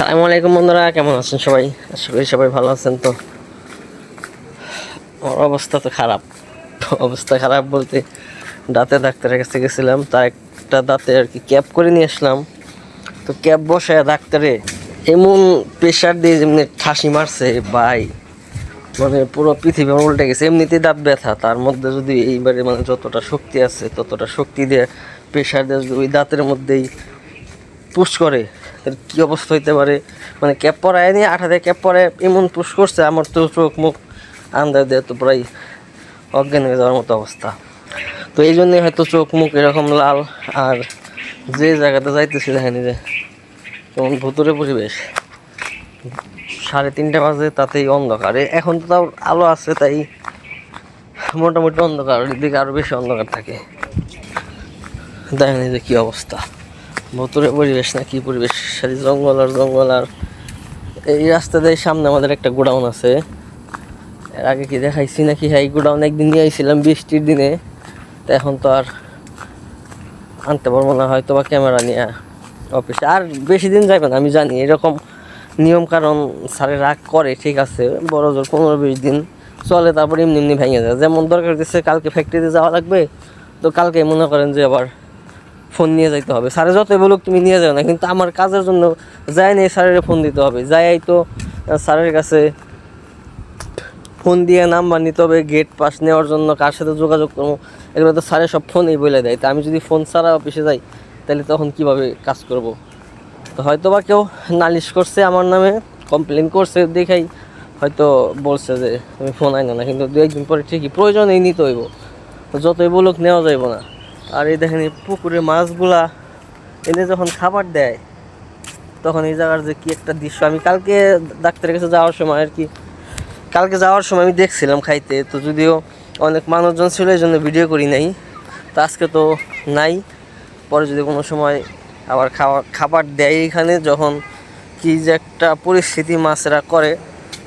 আসসালামু আলাইকুম বন্ধুরা, কেমন আছেন সবাই? আশা করি সবাই ভালো আছেন তো। আমার অবস্থা তো খারাপ। অবস্থা খারাপ বলতে দাঁতে ডাক্তারের কাছে গেছিলাম, তার একটা দাঁতে আর কি ক্যাপ করে নিয়ে আসলাম। তো ক্যাপ বসায় ডাক্তারে এমন প্রেশার দিয়ে যেমনি ঠাসি মারছে, ভাই মানে পুরো পৃথিবী আমার উল্টে গেছে। এমনিতেই দাঁত ব্যথা, তার মধ্যে যদি এইবারে মানে যতটা শক্তি আছে, ততটা শক্তি দিয়ে প্রেশার দিয়ে ওই দাঁতের মধ্যেই পুশ করে এর কি অবস্থা হইতে পারে? মানে ক্যাপ পরায় নিয়ে আঠা দিয়ে ক্যাপ পরে এমন পুশ করছে, আমার তো চোখ মুখ আন্দাজ দিয়ে তো প্রায় অজ্ঞান হয়ে যাওয়ার মতো অবস্থা। তো এই জন্যই হয়তো চোখ মুখ এরকম লাল, আর যে জায়গাতে যাইতেছি দেখেন যে, কেমন ভুতুরে পরিবেশ। সাড়ে তিনটা বাজে, তাতেই অন্ধকার। এখন তো তাও আলো আছে, তাই মোটামুটি অন্ধকার দিকে আরও বেশি অন্ধকার থাকে। দেখেন যে কী অবস্থা। ভুতুরে পরিবেশ না, কি পরিবেশ? সারি জঙ্গল আর জঙ্গল আর এই রাস্তা দিয়ে সামনে আমাদের একটা গোডাউন আছে। এর আগে কি দেখাইছি নাকি? হ্যাঁ এই গোডাউন একদিন নিয়ে আইছিলাম বৃষ্টির দিনে। তো এখন তো আর আনতে পারব না, হয়তো বা ক্যামেরা নিয়ে অফিসে। আর বেশি দিন যাবে না, আমি জানি। এরকম নিয়ম কারণ স্যারে রাগ করে, ঠিক আছে, বড় জোর পনেরো বিশ দিন চলে, তারপর এমনি এমনি ভেঙে যায়। যেমন দরকার দিচ্ছে কালকে ফ্যাক্টরিতে যাওয়া লাগবে, তো কালকে মনে করেন যে আবার ফোন নিয়ে যাইতে হবে। স্যারে যতই বলুক তুমি নিয়ে যাও না, কিন্তু আমার কাজের জন্য যাই নেই স্যারের ফোন দিতে হবে। যাই তো স্যারের কাছে ফোন দিয়ে নাম্বার নিতে হবে গেট পাস নেওয়ার জন্য কার সাথে যোগাযোগ করব, এগুলো তো স্যারের সব ফোনেই বলে দেয়। তা আমি যদি ফোন ছাড়া অফিসে যাই, তাহলে তখন কীভাবে কাজ করব? তো হয়তো বা কেউ নালিশ করছে আমার নামে কমপ্লেন করছে, দেখাই, হয়তো বলছে যে, তুমি ফোন আইনো না। কিন্তু দু একদিন পরে ঠিকই প্রয়োজনেই নিতে হইব। যতই বলুক নেওয়া যাইব না। আর এই দেখেন এই পুকুরে মাছগুলা এনে যখন খাবার দেয়, তখন এই জায়গার যে কি একটা দৃশ্য। আমি কালকে ডাক্তারের কাছে যাওয়ার সময় আর কি, কালকে যাওয়ার সময় আমি দেখছিলাম খাইতে, তো যদিও অনেক মানুষজন ছিল, এই জন্য ভিডিও করি নাই। তো আজকে তো নাই, পরে যদি কোনো সময় আবার খাওয়া, খাবার দেয় এখানে, যখন কি যে একটা পরিস্থিতি মাছেরা করে,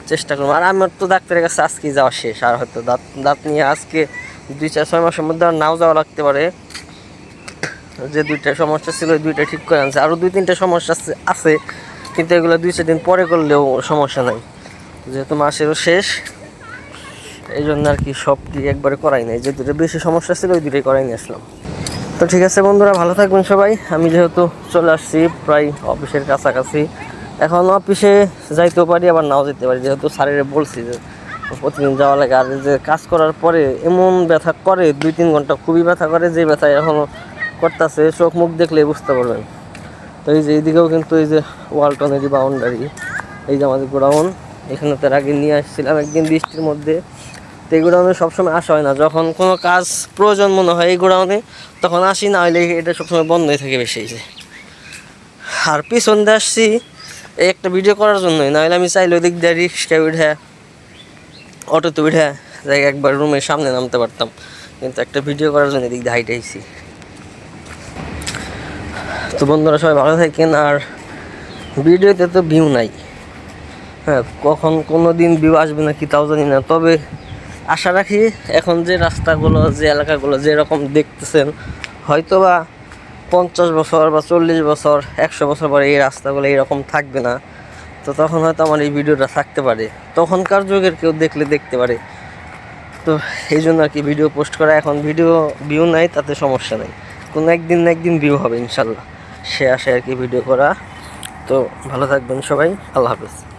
চেষ্টা করব। আর আমার তো ডাক্তারের কাছে আজকেই যাওয়া শেষ, আর হয়তো দাঁত দাঁত নিয়ে আজকে দুই চার, ছয় মাসের মধ্যে আর নাও যাওয়া লাগতে পারে। যে দুইটা সমস্যা ছিল, ওই দুইটা ঠিক করে আনছে। আরও দুই তিনটা সমস্যা আছে- কিন্তু এগুলো দুই চার দিন পরে করলেও সমস্যা নাই। যেহেতু মাসেরও শেষ এই জন্য আর কি সবটি একবারে করাই নাই। যে দুটো বেশি সমস্যা ছিল, ওই দুটোই করাই নিয়ে আসলাম। তো ঠিক আছে বন্ধুরা, ভালো থাকবেন সবাই। আমি যেহেতু চলে আসছি, প্রায় অফিসের কাছাকাছি। এখন অফিসে যাইতেও পারি, আবার নাও যেতে পারি। যেহেতু স্যারের বলছি যে প্রতিদিন যাওয়া লাগে। আর যে কাজ করার পরে এমন ব্যথা করে, দুই তিন ঘণ্টা খুবই ব্যথা করে। যে ব্যথা এখনও করতেছে, চোখ মুখ দেখলে বুঝতে পারবেন। তো এই যে এইদিকেও কিন্তু এই যে ওয়ালটনেরই বাউন্ডারি এই যে আমাদের গোডাউন, এখানে তার আগে নিয়ে আসছিলাম একদিন বৃষ্টির মধ্যে। তো এই গোডাউনে সবসময় আসা হয় না, যখন কোনো কাজ প্রয়োজন মনে হয় এই গোডাউনে, তখন আসি, না হলে এটা সবসময় বন্ধই থাকে বেশি যে। আর পিছন দিয়ে আসছি, এই একটা ভিডিও করার জন্যই, না হলে আমি চাইলে ওদিক দিয়ে রিক্সা উঠে, অটোতে উঠে একবার রুমের সামনে নামতে পারতাম। কিন্তু একটা ভিডিও করার জন্য এদিক দিয়ে হাইটে আইছি। তো বন্ধুরা সবাই ভালো থাকেন, আর ভিডিওতে তো ভিউ নাই। হ্যাঁ কখন কোনো দিন ভিউ আসবে না কি তাও জানি না, তবে আশা রাখি এখন যে রাস্তাগুলো, যে এলাকাগুলো যেরকম দেখতেছেন হয়তো বা পঞ্চাশ বছর বা চল্লিশ বছর, একশো বছর পরে এই রাস্তাগুলো এইরকম থাকবে না, তো তখন হয়তো আমার এই ভিডিওটা থাকতে পারে। তখনকার যুগের কেউ দেখলে দেখতে পারে। তো এই জন্য আর কি ভিডিও পোস্ট করা, এখন ভিডিও ভিউ নাই, তাতে সমস্যা নেই। কোনো একদিন না একদিন ভিউ হবে, ইনশাল্লাহ। সে আসে আর কি ভিডিও করা। তো ভালো থাকবেন সবাই। আল্লাহ হাফেজ।